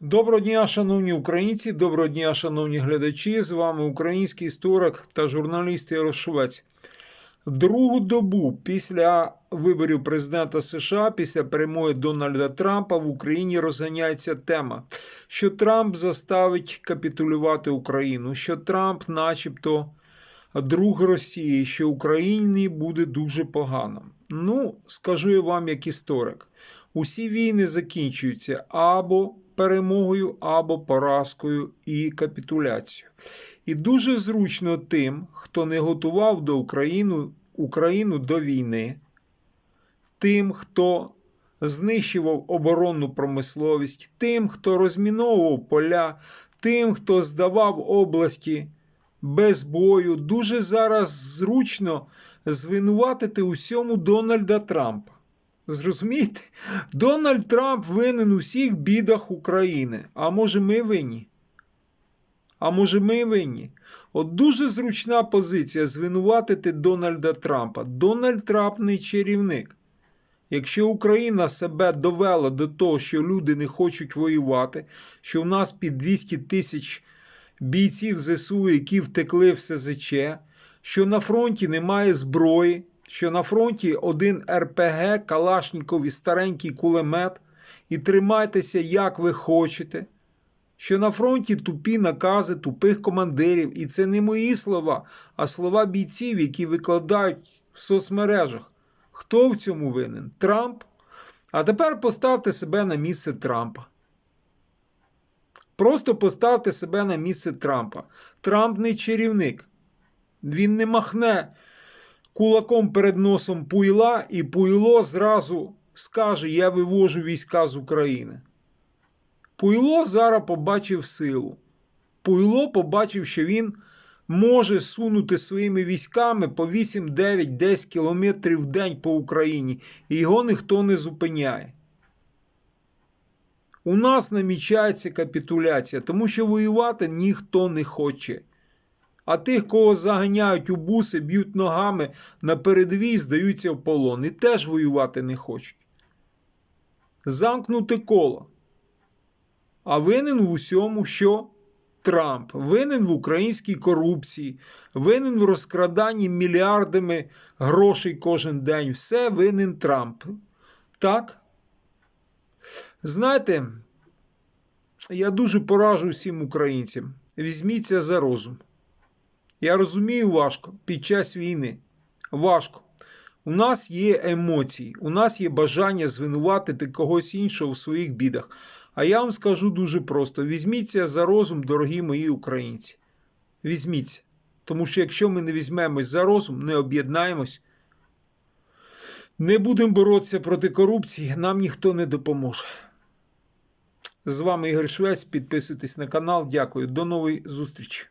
Доброго дня, шановні українці, доброго дня, шановні глядачі. З вами український історик та журналіст Ярошовець. Другу добу після виборів президента США, після перемоги Дональда Трампа в Україні розганяється тема, що Трамп заставить капітулювати Україну, що Трамп, начебто, друг Росії, що Україні буде дуже погано. Ну, скажу я вам як історик: усі війни закінчуються або перемогою, або поразкою і капітуляцією. І дуже зручно тим, хто не готував до Україну, Україну до війни, тим, хто знищував оборонну промисловість, тим, хто розміновував поля, тим, хто здавав області без бою, дуже зараз зручно звинуватити усьому Дональда Трампа. Зрозумієте? Дональд Трамп винен у всіх бідах України. А може ми винні? А може ми винні? От дуже зручна позиція звинуватити Дональда Трампа. Дональд Трамп не чарівник. Якщо Україна себе довела до того, що люди не хочуть воювати, що в нас під 200 тисяч бійців ЗСУ, які втекли в СЗЧ, що на фронті немає зброї, що на фронті один РПГ, Калашніков і старенький кулемет, і тримайтеся, як ви хочете. Що на фронті тупі накази тупих командирів, і це не мої слова, а слова бійців, які викладають в соцмережах. Хто в цьому винен? Трамп? А тепер поставте себе на місце Трампа. Просто поставте себе на місце Трампа. Трамп не чарівник. Він не махне кулаком перед носом пуйла, і пуйло зразу скаже: Я вивожу війська з України. Пуйло зараз побачив силу. Пуйло побачив, що він може сунути своїми військами по 8, 9, 10 кілометрів в день по Україні, і його ніхто не зупиняє. У нас намічається капітуляція, тому що воювати ніхто не хоче. А тих, кого заганяють у буси, б'ють ногами на передовій, здаються в полон. І теж воювати не хочуть. Замкнуте коло. А винен в усьому, що Трамп, винен в українській корупції, винен в розкраданні мільярдами грошей кожен день. Все винен Трамп. Так? Знаєте, я дуже пораджу всім українцям. Візьміться за розум. Я розумію, важко під час війни. Важко. У нас є емоції, у нас є бажання звинуватити когось іншого в своїх бідах. А я вам скажу дуже просто: візьміться за розум, дорогі мої українці. Візьміться. Тому що якщо ми не візьмемось за розум, не об'єднаємось, не будемо боротися проти корупції, нам ніхто не допоможе. З вами Ігор Швець. Підписуйтесь на канал. Дякую. До нової зустрічі.